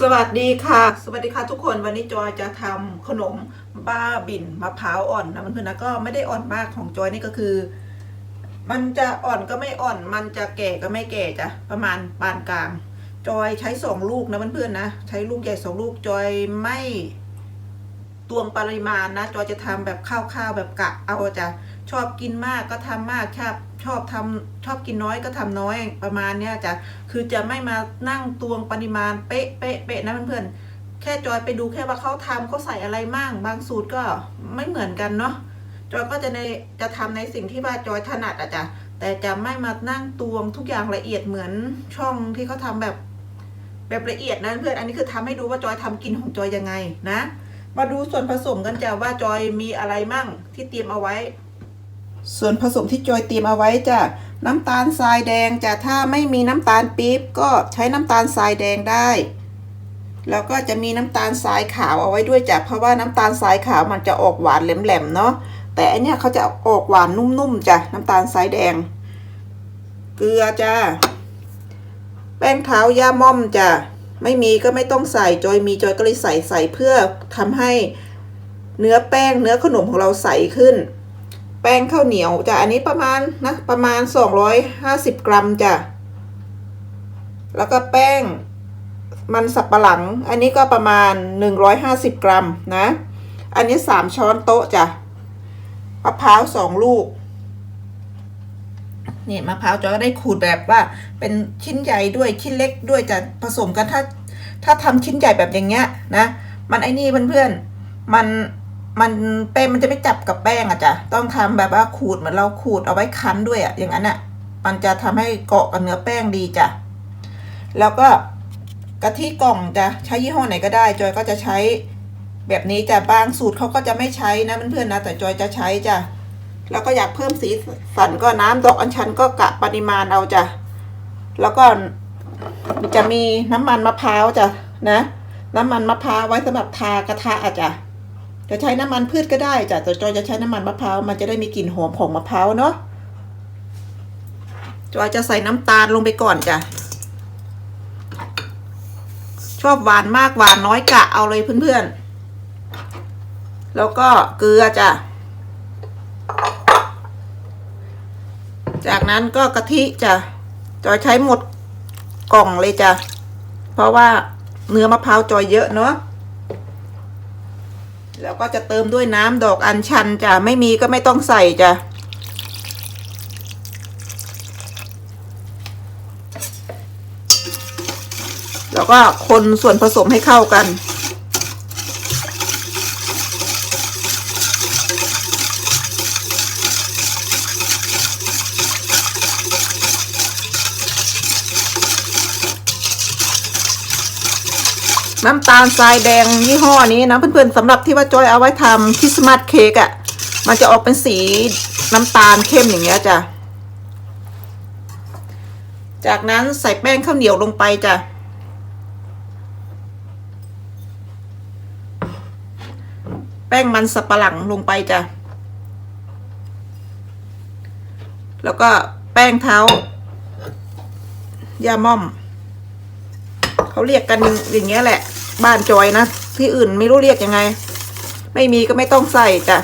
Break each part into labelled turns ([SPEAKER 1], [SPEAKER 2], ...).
[SPEAKER 1] สวัสดีค่ะ สวัสดีค่ะทุกคนวันนี้จอยจะทำขนมบ้าบินมะพร้าวอ่อนนะเพื่อนๆนะก็ไม่ได้อ่อนมากของจอยนี่ก็คือ มันจะอ่อนก็ไม่อ่อน มันจะแก่ก็ไม่แก่จ้ะประมาณปานกลาง จอยใช้สองลูกนะเพื่อนๆนะใช้ลูกใหญ่สองลูกจอยไม่ตวงปริมาณนะจอยจะทำแบบข้าวๆแบบกะเอาจ้ะ ชอบกินมากก็ทำมากชอบชอบทำชอบกินน้อยก็ทำน้อยประมาณเนี้ยจ้ะคือจะไม่มานั่งตวงปริมาณเป๊ะเป๊ะเป๊ะนะเพื่อนๆแค่จอยไปดูแค่ว่าเขาทำเขาใส่อะไรมั่งบางสูตรก็ไม่เหมือนกันเนาะจอยก็จะในจะทำในสิ่งที่ว่าจอยถนัดอะจ้ะแต่จะไม่มานั่งตวงทุกอย่างละเอียดเหมือนช่องที่เขาทำแบบแบบละเอียดนะเพื่อนอันนี้คือทำให้ดูว่าจอยทำกินของจอยยังไงนะ มาดูส่วนผสมกันจ้ะว่าจอยมีอะไรมั่งที่เตรียมเอาไว้ ส่วนผสมที่จอยเตรียมเอาไว้จ้ะน้ำตาลทรายแดงจ้ะถ้าไม่มีน้ำตาลปี๊บก็ใช้น้ำตาลทรายแดงได้แล้วก็จะมีน้ำตาลทรายขาวเอาไว้ด้วยจ้ะเพราะว่าน้ำตาลทรายขาวมันจะออกหวานแหลมๆเนาะแต่อันเนี้ยเขาจะออกหวานนุ่มๆจ้ะน้ำตาลทรายแดง เกลือจ้ะแป้งเท้ายาม่อมจ้ะไม่มีก็ไม่ต้องใส่จอยมีจอยก็เลยใส่ใส่เพื่อทำให้เนื้อแป้งเนื้อขนมของเราใสขึ้น แป้งข้าวเหนียวจ้ะอันนี้ประมาณนะประมาณ 250 กรัมจ้ะแล้วก็แป้งมันสับปะหลัง อันนี้ก็ประมาณ 150 กรัมนะ อันนี้ 3 ช้อนโต๊ะจ้ะมะพร้าวสองลูกนี่มะพร้าวจอยก็ได้ขูดแบบว่า เป็นชิ้นใหญ่ด้วยชิ้นเล็กด้วยจะผสมกันถ้า ถ้าทำชิ้นใหญ่แบบอย่างเงี้ยนะ มันไอ้นี่เพื่อนๆมัน มันแป้งมันจะไม่จับกับแป้งอะจ้ะต้องทำแบบว่าขูดเหมือนเราขูดเอาไว้คั้นด้วยอะอย่างนั้นอะมันจะทำให้เกาะกับเนื้อแป้งดีจ้ะแล้วก็กะทิกล่องจะใช้ยี่ห้อไหนก็ได้ จอยก็จะใช้แบบนี้จ้ะบางสูตรเขาก็จะไม่ใช้นะเพื่อนๆนะแต่จอยจะใช้จ้ะแล้วก็อยากเพิ่มสีสันก็น้ำดอกอัญชันก็กะปริมาณเอาจ้ะแล้วก็จะมีน้ำมันมะพร้าวจ้ะนะ น้ำมันมะพร้าวไว้สำหรับทากระทะอะจ้ะ จะใช้น้ำมันพืชก็ได้จ้ะแต่จอยจะใช้น้ำมันมะพร้าวมันจะได้มีกลิ่นหอมของมะพร้าวเนาะจอยจะใส่น้ำตาลลงไปก่อนจ้ะชอบหวานมากหวานน้อยกะเอาเลยเพื่อนๆ แล้วก็เกลือจ้ะ จากนั้นก็กะทิจ้ะจอยใช้หมดกล่องเลยจ้ะ เพราะว่าเนื้อมะพร้าวจอยเยอะเนาะ แล้วก็จะเติมด้วยน้ำดอกอัญชันจ้ะไม่มีก็ไม่ต้องใส่จ้ะแล้วก็คนส่วนผสมให้เข้ากัน น้ำตาลทรายแดงยี่ห้อนี้นะเพื่อนๆสำหรับที่ว่าจอยเอาไว้ทำคริสต์มาสเค้กอะ่ะ มันจะออกเป็นสีน้ำตาลเข้มอย่างเงี้ยจ้ะ จากนั้นใส่แป้งข้าวเหนียวลงไปจ้ะ แป้งมันสับปะหลังลงไปจ้ะ แล้วก็แป้งเท้ายาม่อมเขาเรียกกันอย่างเงี้ยแหละ บ้านจอยนะ ที่อื่นไม่รู้เรียกยังไง ไม่มีก็ไม่ต้องใส่จ้ะ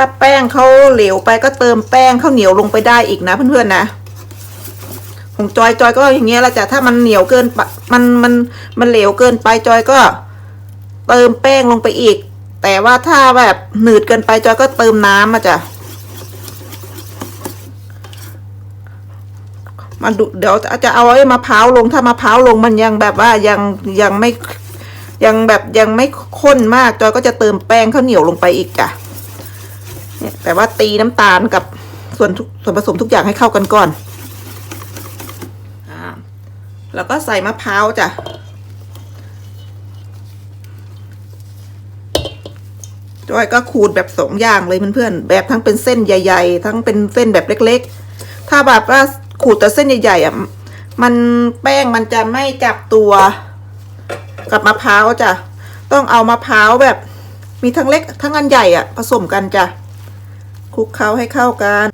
[SPEAKER 1] ถ้าแป้งเขาเหลวไปก็เติมแป้งข้าวเหนียวลงไปได้อีกนะเพื่อนๆนะของจอยจอยก็อย่างเงี้ยแหละจ้ะถ้ามันเหนียวเกินมันมันมันเหลวเกินไปจอยก็ เติมแป้งลงไปอีก แต่ว่าถ้าแบบหนืดเกินไปจอยก็เติมน้ำมาจ้ะมันดูเดี๋ยวจะเอาไอ้มะพร้าวลงถ้ามะพร้าวลงมันยังแบบว่ายังยังไม่ยังแบบยังไม่ข้นมากจอยก็จะเติมแป้งข้าวเหนียวลงไปอีกจ้ะ เนี่ยแต่ว่าตีน้ำตาลกับส่วนส่วนผสมทุกอย่างให้เข้ากันก่อนอ่าแล้วก็ใส่มะพร้าวจ้ะจอยก็ขูดแบบสองอย่างเลยเพื่อนๆแบบทั้งเป็นเส้นใหญ่ ๆ ทั้งเป็นเส้นแบบเล็ก ๆ ถ้าแบบว่าขูดแต่เส้นใหญ่ๆอะมันแป้งมันจะไม่จับตัวกับมะพร้าวจ้ะต้องเอามะพร้าวแบบมีทั้งเล็กทั้งอันใหญ่อะผสมกันจ้ะ ลุกเคล้าให้เข้ากัน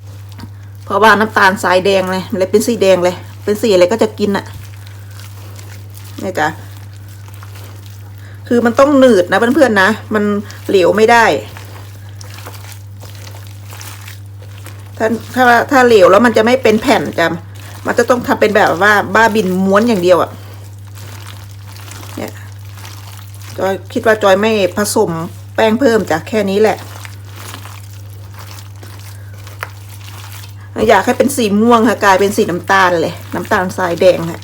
[SPEAKER 1] เพราะว่าน้ำตาลสายแดงเลยเลยเป็นสีแดงเลย เป็นสีอะไรก็จะกินอะเนี่ยจ้ะคือมันต้องหนืดนะเพื่อนๆนะ มันเหลวไม่ได้ ถ้าถ้าถ้าเหลวแล้วมันจะไม่เป็นแผ่นจำมันจะต้องทำเป็นแบบว่าบ้าบินม้วนอย่างเดียวอะ่ะเนี่ยจอยคิดว่าจอยไม่ผสมแป้งเพิ่มจ้ะแค่นี้แหละ อยากให้เป็นสีม่วงค่ะกลายเป็นสีน้ำตาลเลย น้ำตาลทรายแดงค่ะ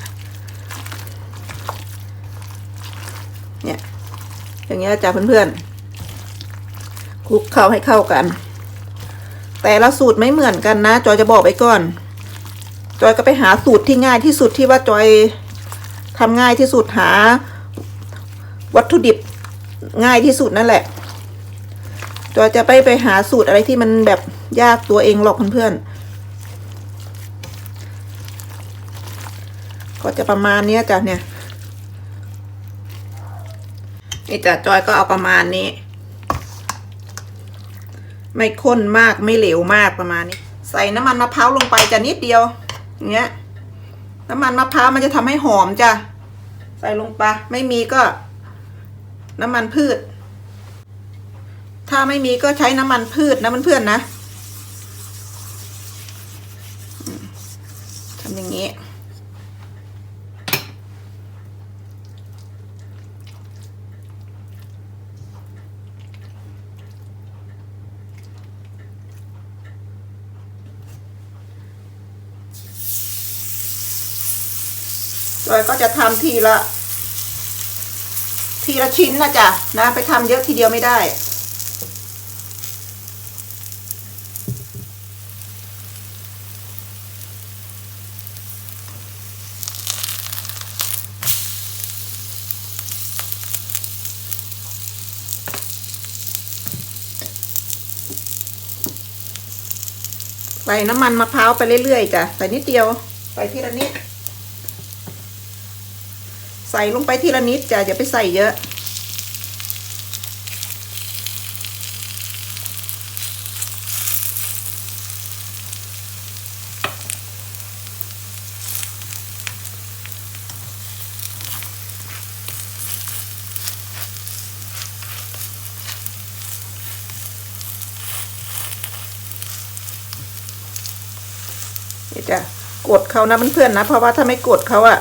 [SPEAKER 1] เนี่ยอย่างเงี้ยจ้ะเพื่อนๆคลุกเข้าให้เข้ากัน แต่ละสูตรไม่เหมือนกันนะ จอยจะบอกไว้ก่อน จอยก็ไปหาสูตรที่ง่ายที่สุดที่ว่าจอยทำง่ายที่สุดหา วัตถุดิบง่ายที่สุดนั่นแหละจอยจะไปไปหาสูตรอะไรที่มันแบบยากตัวเองหรอกเพื่อนๆ ก็จะประมาณนี้จ้ะเนี่ยนี่จ้ะจอยก็เอาประมาณนี้ ไม่ข้นมากไม่เหลวมากประมาณนี้ ใส่น้ำมันมะพร้าวลงไปจ้ะนิดเดียวอย่างเงี้ยน้ำมันมะพร้าวมันจะทำให้หอมจ้ะใส่ลงไปไม่มีก็ น้ำมันพืช ถ้าไม่มีก็ใช้น้ำมันพืชนะเพื่อนๆนะอืมทำอย่างนี้ จอยก็จะทำทีละ ทีละชิ้นนะจ๊ะนะไปทำเยอะทีเดียวไม่ได้ ใส่น้ำมันมะพร้าวไปเรื่อยๆจ้ะใส่นิดเดียว ใส่ทีละนิด ใส่ลงไปทีละนิดจ้ะอย่าไปใส่เยอะเดี๋ยวจะกดเขานะเพื่อนๆนะ เพราะว่าถ้าไม่กดเขาอะ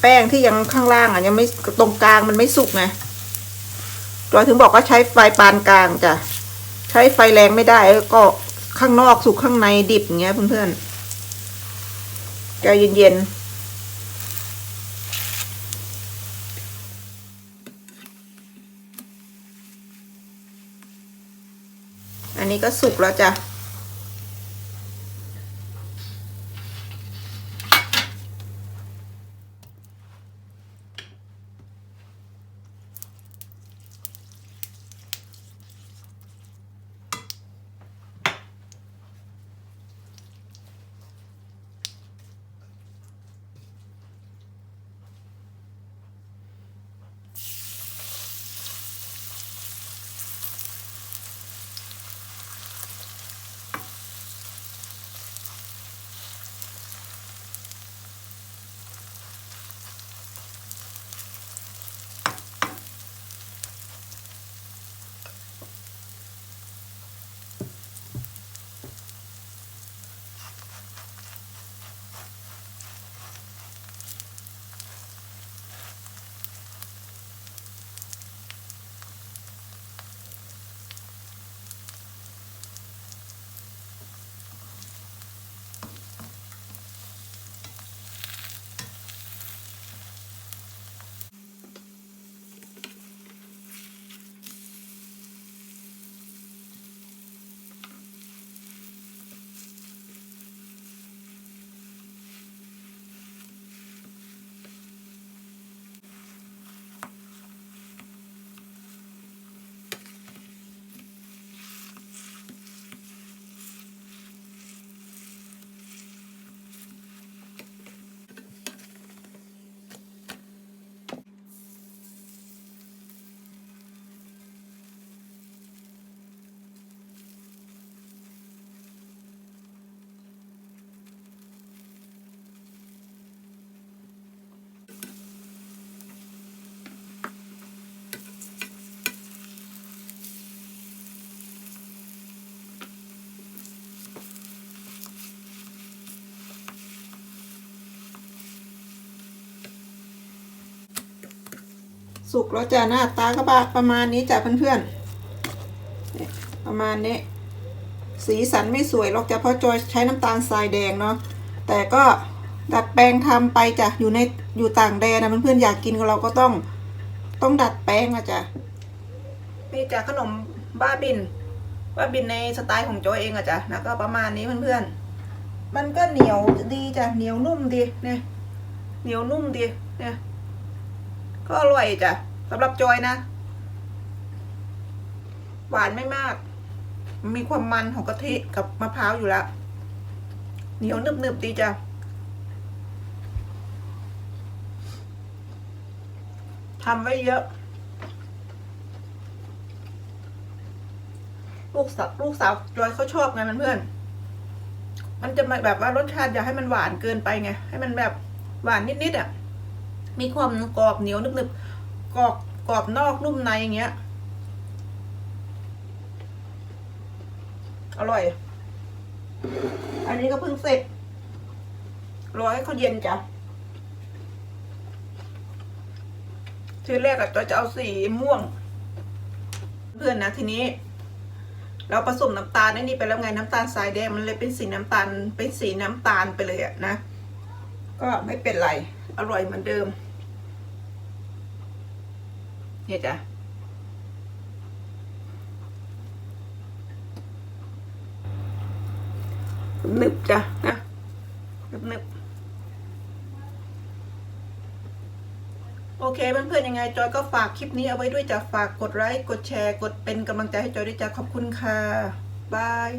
[SPEAKER 1] แป้งที่ยังข้างล่างอะยังไม่ตรงกลางมันไม่สุกไงจอยถึงบอกว่าใช้ไฟปานกลางจ้ะ ใช้ไฟแรงไม่ได้ก็ข้างนอกสุกข้างในดิบอย่างเงี้ยเพื่อนๆใจเย็นๆอันนี้ก็สุกแล้วจ้ะ สุกแล้วจ้ะหน้าตาก็บาประมาณนี้จ้ะเพื่อนๆประมาณนี้ สีสันไม่สวยหรอกจ้ะเพราะจอยใช้น้ำตาลทรายแดงเนาะแต่ก็ดัดแปลงทำไปจ้ะอยู่ในอยู่ต่างแดนนะเพื่อนๆอยากกินเราก็ต้องต้องดัดแปลงอะจ้ะนี่จ้ะขนมบ้าบินบ้าบินในสไตล์ของจอยเองอะจ้ะนะก็ประมาณนี้เพื่อนๆมันก็เหนียวดีจ้ะเหนียวนุ่มดีเนี่ยเหนียวนุ่มดีเนี่ย ก็อร่อยจ้ะสำหรับจอยนะ หวานไม่มาก มีความมันของกะทิกับมะพร้าวอยู่แล้ว เหนียวนึบๆดีจ้ะทำไว้เยอะ ลูกสาวลูกสาวจอยเขาชอบไงมันเพื่อน มันจะมาแบบว่ารสชาติอย่าให้มันหวานเกินไปไง ให้มันแบบหวานนิดๆอะ มีความกรอบเหนียวนึบๆกรอบกรอบนอกนุ่มในอย่างเงี้ย อร่อย อันนี้ก็เพิ่งเสร็จ รอให้เขาเย็นจ้ะทีแรกอะจอยจะเอาสีม่วง เพื่อนนะทีนี้ เราผสมน้ำตาลไอ้นี่ไปแล้วไงน้ำตาลทรายแดงมันเลยเป็นสีน้ำตาลเป็นสีน้ำตาลไปเลยอะนะ ก็ไม่เป็นไร อร่อยเหมือนเดิม เนี่ยจ้ะหนึบจ้ะนะหนึบหนึบโอเคเพื่อนๆยังไงจอยก็ฝากคลิปนี้เอาไว้ด้วยจ้ะฝากกดไลค์กดแชร์ กดเป็นกำลังใจให้จอยด้วยจ้ะขอบคุณค่ะบาย